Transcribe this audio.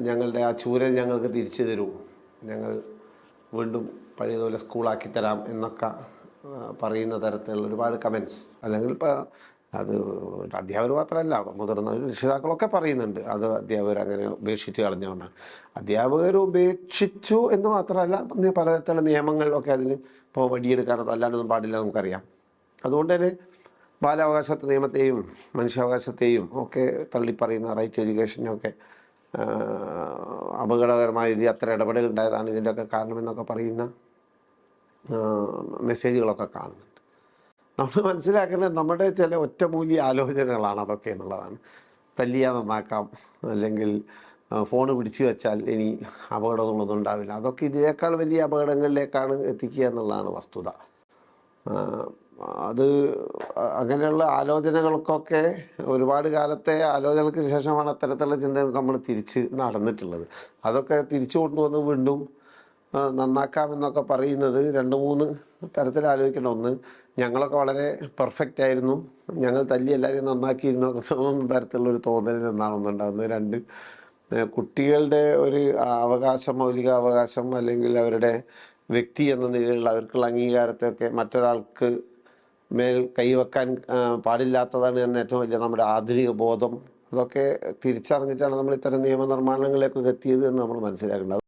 ഞങ്ങളുടെ ആ ചൂരൽ ഞങ്ങൾക്ക് തിരിച്ചു തരൂ. ഞങ്ങൾ വീണ്ടും പഴയതുപോലെ സ്കൂളാക്കി തരാം എന്നൊക്കെ പറയുന്ന തരത്തിലുള്ള ഒരുപാട് കമൻസ് അല്ലെങ്കിൽ ഇപ്പോൾ അത് അധ്യാപകർ മാത്രമല്ല മുതിർന്ന രക്ഷിതാക്കളൊക്കെ പറയുന്നുണ്ട്. അത് അധ്യാപകർ അങ്ങനെ ഉപേക്ഷിച്ച് കളഞ്ഞുകൊണ്ടാണ്. അധ്യാപകർ ഉപേക്ഷിച്ചു എന്ന് മാത്രമല്ല പലതരത്തിലുള്ള നിയമങ്ങളിലൊക്കെ അതിന് ഇപ്പോൾ വടിയെടുക്കാനോ അല്ലാണ്ടൊന്നും പാടില്ല നമുക്കറിയാം. അതുകൊണ്ട് തന്നെ ബാലാവകാശ നിയമത്തെയും മനുഷ്യാവകാശത്തെയും ഒക്കെ തള്ളിപ്പറയുന്ന റൈറ്റ് എഡ്യൂക്കേഷനൊക്കെ അപകടകരമായ രീതി അത്ര ഇടപെടൽ ഉണ്ടായതാണ് ഇതിന്റെയൊക്കെ കാരണമെന്നൊക്കെ പറയുന്ന മെസ്സേജുകളൊക്കെ കാണുന്നുണ്ട്. നമ്മൾ മനസ്സിലാക്കേണ്ടത് നമ്മുടെ ചില ഒറ്റമൂല്യ ആലോചനകളാണ് അതൊക്കെ എന്നുള്ളതാണ്. തല്ലിയാൽ നന്നാക്കാം അല്ലെങ്കിൽ ഫോൺ പിടിച്ചു വെച്ചാൽ ഇനി അപകടങ്ങളൊന്നും ഉണ്ടാവില്ല അതൊക്കെ ഇതിനേക്കാൾ വലിയ അപകടങ്ങളിലേക്കാണ് എത്തിക്കുക എന്നുള്ളതാണ് വസ്തുത. അത് അങ്ങനെയുള്ള ആലോചനകൾക്കൊക്കെ ഒരുപാട് കാലത്തെ ആലോചനകൾക്ക് ശേഷമാണ് അത്തരത്തിലുള്ള ചിന്തകൾ നമ്മൾ തിരിച്ച് നടന്നിട്ടുള്ളത്. അതൊക്കെ തിരിച്ചു കൊണ്ടുവന്ന് വീണ്ടും നന്നാക്കാമെന്നൊക്കെ പറയുന്നത് രണ്ട് മൂന്ന് തരത്തിൽ ആലോചിക്കേണ്ട ഒന്ന് ഞങ്ങളൊക്കെ വളരെ പെർഫെക്റ്റ് ആയിരുന്നു. ഞങ്ങൾ തല്ലി എല്ലാവരെയും നന്നാക്കിയിരുന്നു ഒക്കെ തോന്നുന്ന തരത്തിലുള്ള ഒരു തോന്നലിൽ നിന്നാണ് ഒന്നുണ്ടാകുന്നത് രണ്ട് കുട്ടികളുടെ ഒരു അവകാശം മൗലിക അവകാശം അല്ലെങ്കിൽ അവരുടെ വ്യക്തി എന്ന നിലയിലുള്ള അവർക്കുള്ള അംഗീകാരത്തെയൊക്കെ മറ്റൊരാൾക്ക് മേൽ കൈവെക്കാൻ പാടില്ലാത്തതാണ് തന്നെ ഏറ്റവും വലിയ നമ്മുടെ ആധുനിക ബോധം. അതൊക്കെ തിരിച്ചറിഞ്ഞിട്ടാണ് നമ്മൾ ഇത്തരം നിയമനിർമ്മാണങ്ങളിലേക്കൊക്കെ എത്തിയത് എന്ന് നമ്മൾ മനസ്സിലാക്കേണ്ടത്.